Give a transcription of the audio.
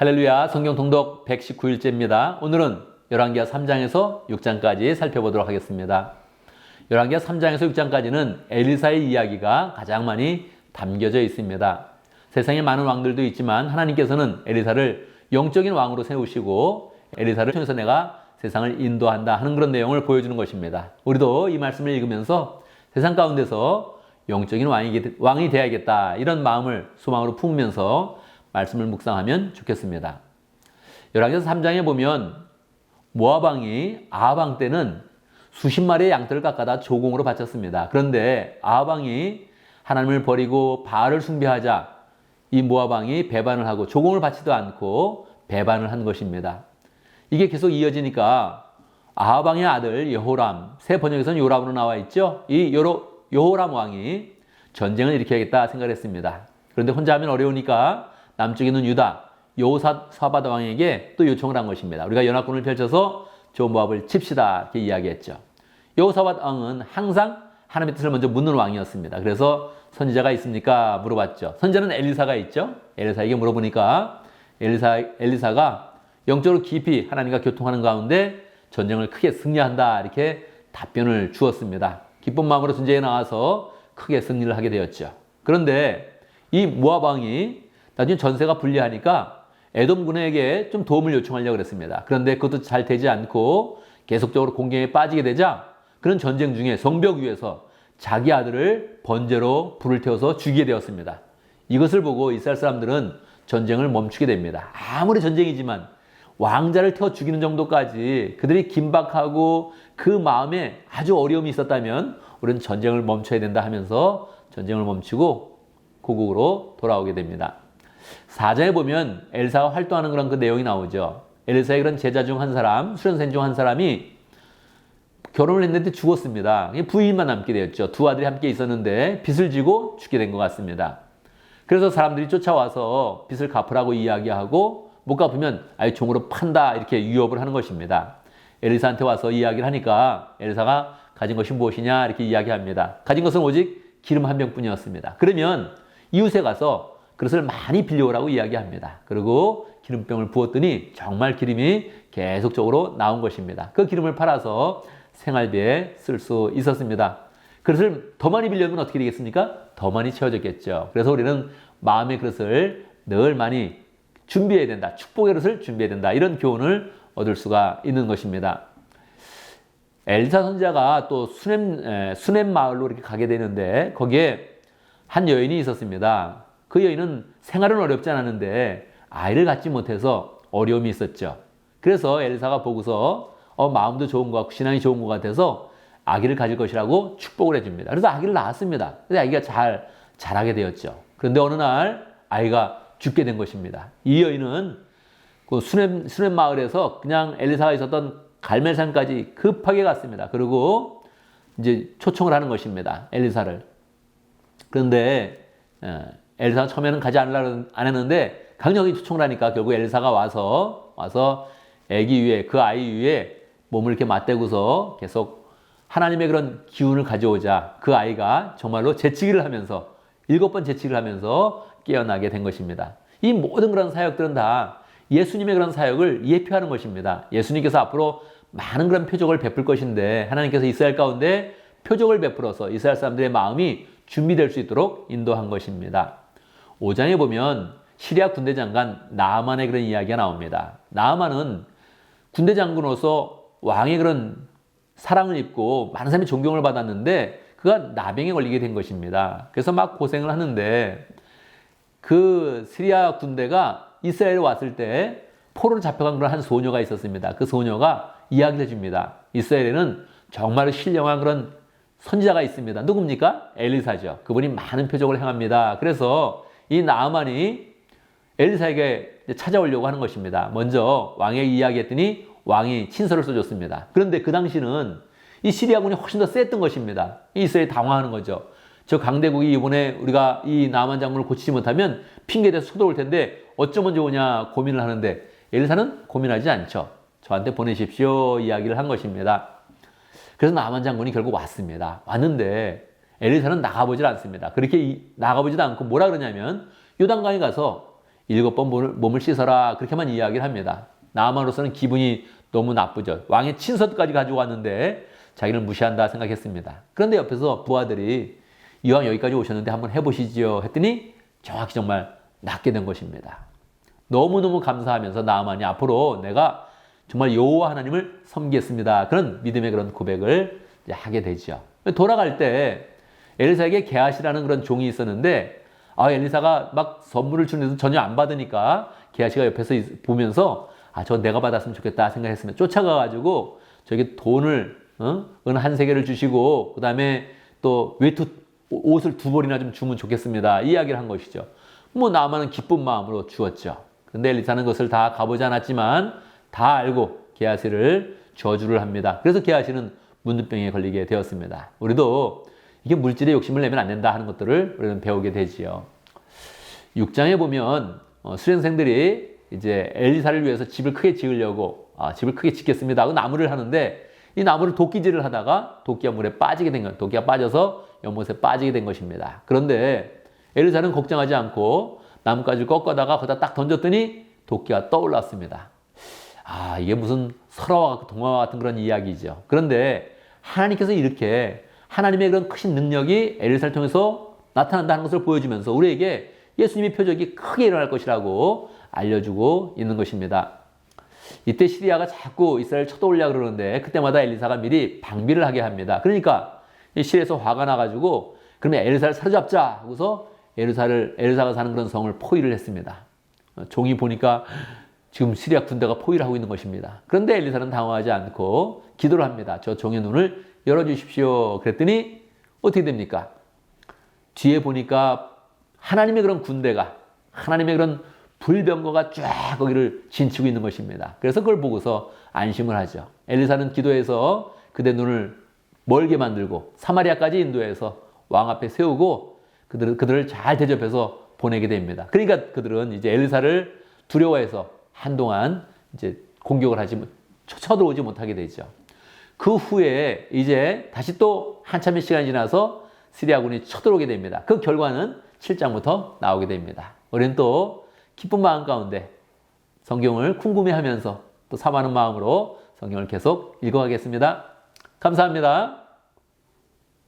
할렐루야 성경 통독 119일째입니다. 오늘은 열왕기하 3장에서 6장까지 살펴보도록 하겠습니다. 열왕기하 3장에서 6장까지는 엘리사의 이야기가 가장 많이 담겨져 있습니다. 세상에 많은 왕들도 있지만 하나님께서는 엘리사를 영적인 왕으로 세우시고 엘리사를 통해서 내가 세상을 인도한다 하는 그런 내용을 보여주는 것입니다. 우리도 이 말씀을 읽으면서 세상 가운데서 영적인 왕이, 왕이 되어야겠다 이런 마음을 소망으로 품으면서 말씀을 묵상하면 좋겠습니다. 열왕기서 3장에 보면 모압 왕이 아합 왕 때는 수십 마리의 양털을 깎아다 조공으로 바쳤습니다. 그런데 아합 왕이 하나님을 버리고 바알을 숭배하자 이 모압 왕이 배반을 하고 조공을 바치도 않고 배반을 한 것입니다. 이게 계속 이어지니까 아합 왕의 아들 여호람, 새 번역에서는 요람으로 나와 있죠. 이 요로, 여호람 왕이 전쟁을 일으켜야겠다 생각했습니다. 그런데 혼자 하면 어려우니까 남쪽에 있는 유다 여호사바다 왕에게 또 요청을 한 것입니다. 우리가 연합군을 펼쳐서 저 모압을 칩시다 이렇게 이야기했죠. 여호사바다 왕은 항상 하나님의 뜻을 먼저 묻는 왕이었습니다. 그래서 선지자가 있습니까? 물어봤죠. 선지자는 엘리사가 있죠. 엘리사에게 물어보니까 엘리사 엘리사가 영적으로 깊이 하나님과 교통하는 가운데 전쟁을 크게 승리한다 이렇게 답변을 주었습니다. 기쁜 마음으로 전쟁에 나와서 크게 승리를 하게 되었죠. 그런데 이 모압 왕이 나중에 전세가 불리하니까 에돔 군에게 좀 도움을 요청하려고 그랬습니다. 그런데 그것도 잘 되지 않고 계속적으로 공격에 빠지게 되자 그런 전쟁 중에 성벽 위에서 자기 아들을 번제로 불을 태워서 죽이게 되었습니다. 이것을 보고 이스라엘 사람들은 전쟁을 멈추게 됩니다. 아무리 전쟁이지만 왕자를 태워 죽이는 정도까지 그들이 긴박하고 그 마음에 아주 어려움이 있었다면 우리는 전쟁을 멈춰야 된다 하면서 전쟁을 멈추고 고국으로 돌아오게 됩니다. 사자에 보면 엘사가 활동하는 그런 그 내용이 나오죠. 엘사의 그런 제자 중 한 사람, 수련생 중 한 사람이 결혼을 했는데 죽었습니다. 부인만 남게 되었죠. 두 아들이 함께 있었는데 빚을 지고 죽게 된 것 같습니다. 그래서 사람들이 쫓아와서 빚을 갚으라고 이야기하고 못 갚으면 아예 종으로 판다 이렇게 위협을 하는 것입니다. 엘리사한테 와서 이야기를 하니까 엘리사가 가진 것이 무엇이냐 이렇게 이야기합니다. 가진 것은 오직 기름 한 병뿐이었습니다. 그러면 이웃에 가서 그것을 많이 빌려오라고 이야기합니다. 그리고 기름병을 부었더니 정말 기름이 계속적으로 나온 것입니다. 그 기름을 팔아서 생활비에 쓸 수 있었습니다. 그것을 더 많이 빌려면 어떻게 되겠습니까? 더 많이 채워졌겠죠. 그래서 우리는 마음의 그릇을 늘 많이 준비해야 된다. 축복의 그릇을 준비해야 된다. 이런 교훈을 얻을 수가 있는 것입니다. 엘사 선자가 또 수넴, 수넴 마을로 이렇게 가게 되는데 거기에 한 여인이 있었습니다. 그 여인은 생활은 어렵지 않았는데 아이를 갖지 못해서 어려움이 있었죠. 그래서 엘사가 보고서 어, 마음도 좋은 것 같고 신앙이 좋은 것 같아서 아기를 가질 것이라고 축복을 해줍니다. 그래서 아기를 낳았습니다. 그래서 아기가 잘 자라게 되었죠. 그런데 어느 날 아이가 죽게 된 것입니다. 이 여인은 그 수넴, 수넴 마을에서 그냥 엘리사가 있었던 갈멜산까지 급하게 갔습니다. 그리고 이제 초청을 하는 것입니다. 엘리사를. 그런데 엘리사가 처음에는 가지 않으려고 안 했는데 강력히 초청을 하니까 결국 엘리사가 와서 와서 아기 위에 그 아이 위에 몸을 이렇게 맞대고서 계속 하나님의 그런 기운을 가져오자 그 아이가 정말로 재치기를 하면서 일곱 번 재치기를 하면서 깨어나게 된 것입니다. 이 모든 그런 사역들은 다 예수님의 그런 사역을 예표하는 것입니다. 예수님께서 앞으로 많은 그런 표적을 베풀 것인데 하나님께서 이스라엘 가운데 표적을 베풀어서 이스라엘 사람들의 마음이 준비될 수 있도록 인도한 것입니다. 5장에 보면 시리아 군대 장관 나아만의 그런 이야기가 나옵니다. 나아만은 군대 장군으로서 왕의 그런 사랑을 입고 많은 사람이 존경을 받았는데 그가 나병에 걸리게 된 것입니다. 그래서 막 고생을 하는데 그 시리아 군대가 이스라엘에 왔을 때 포로로 잡혀간 그런 한 소녀가 있었습니다. 그 소녀가 이야기를 해줍니다. 이스라엘에는 정말 신령한 그런 선지자가 있습니다. 누굽니까? 엘리사죠. 그분이 많은 표적을 행합니다. 그래서 이 나아만이 엘리사에게 찾아오려고 하는 것입니다. 먼저 왕에게 이야기했더니 왕이 친서를 써줬습니다. 그런데 그 당시는 이 시리아군이 훨씬 더 셌던 것입니다. 이스라엘이 당황하는 거죠. 저 강대국이 이번에 우리가 이 남한 장군을 고치지 못하면 핑계대서 쳐들어올 텐데 어쩌면 좋으냐 고민을 하는데 엘리사는 고민하지 않죠. 저한테 보내십시오 이야기를 한 것입니다. 그래서 남한 장군이 결국 왔습니다. 왔는데 엘리사는 나가보질 않습니다. 그렇게 나가보지도 않고 뭐라 그러냐면 요단강에 가서 일곱 번 몸을, 씻어라 그렇게만 이야기를 합니다. 나만으로서는 기분이 너무 나쁘죠. 왕의 친서까지 가지고 왔는데 자기를 무시한다 생각했습니다. 그런데 옆에서 부하들이 이왕 여기까지 오셨는데 한번 해보시지요 했더니 정확히 정말 낫게 된 것입니다. 너무너무 감사하면서 나만이 앞으로 내가 정말 여호와 하나님을 섬기겠습니다. 그런 믿음의 그런 고백을 하게 되죠. 돌아갈 때 엘리사에게 게하시라는 그런 종이 있었는데 아 엘리사가 막 선물을 주는데도 전혀 안 받으니까 게하시가 옆에서 보면서 아 저 내가 받았으면 좋겠다 생각했으면 쫓아가 가지고 저에게 돈을 어? 은한 세계를 주시고 그 다음에 또 외투 옷을 두 벌이나 좀 주면 좋겠습니다. 이야기를 한 것이죠. 뭐 나만은 기쁜 마음으로 주었죠. 근데 엘리사는 그것을 다 가보지 않았지만 다 알고 게하시를 저주를 합니다. 그래서 게하시는 문둥병에 걸리게 되었습니다. 우리도 이게 물질에 욕심을 내면 안 된다 하는 것들을 우리는 배우게 되지요. 6장에 보면 어, 수련생들이 이제 엘리사를 위해서 집을 크게 지으려고 아, 집을 크게 짓겠습니다 하고 나무를 하는데 이 나무를 도끼질을 하다가 도끼가 물에 빠지게 된 것, 도끼가 빠져서 연못에 빠지게 된 것입니다. 그런데 엘리사는 걱정하지 않고 나뭇가지를 꺾어다가 거기다 딱 던졌더니 도끼가 떠올랐습니다. 아, 이게 무슨 설화와 동화와 같은 그런 이야기죠. 그런데 하나님께서 이렇게 하나님의 그런 크신 능력이 엘리사를 통해서 나타난다는 것을 보여주면서 우리에게 예수님의 표적이 크게 일어날 것이라고 알려주고 있는 것입니다. 이때 시리아가 자꾸 이스라엘 쳐들어오려 그러는데 그때마다 엘리사가 미리 방비를 하게 합니다. 그러니까 시리에서 화가 나가지고 그러면 엘리사를 사로잡자 하고서 엘리사를 엘리사가 사는 그런 성을 포위를 했습니다. 종이 보니까 지금 시리아 군대가 포위를 하고 있는 것입니다. 그런데 엘리사는 당황하지 않고 기도를 합니다. 저 종의 눈을 열어주십시오. 그랬더니 어떻게 됩니까? 뒤에 보니까 하나님의 그런 군대가 하나님의 그런 불병거가 쫙 거기를 진치고 있는 것입니다. 그래서 그걸 보고서 안심을 하죠. 엘리사는 기도해서 그대 눈을 멀게 만들고 사마리아까지 인도해서 왕 앞에 세우고 그들을, 그들을 잘 대접해서 보내게 됩니다. 그러니까 그들은 이제 엘리사를 두려워해서 한동안 이제 공격을 하지, 쳐들어오지 못하게 되죠. 그 후에 이제 다시 또 한참의 시간이 지나서 시리아군이 쳐들어오게 됩니다. 그 결과는 7장부터 나오게 됩니다. 우리는 또 기쁜 마음 가운데 성경을 궁금해하면서 또 사모하는 마음으로 성경을 계속 읽어가겠습니다. 감사합니다.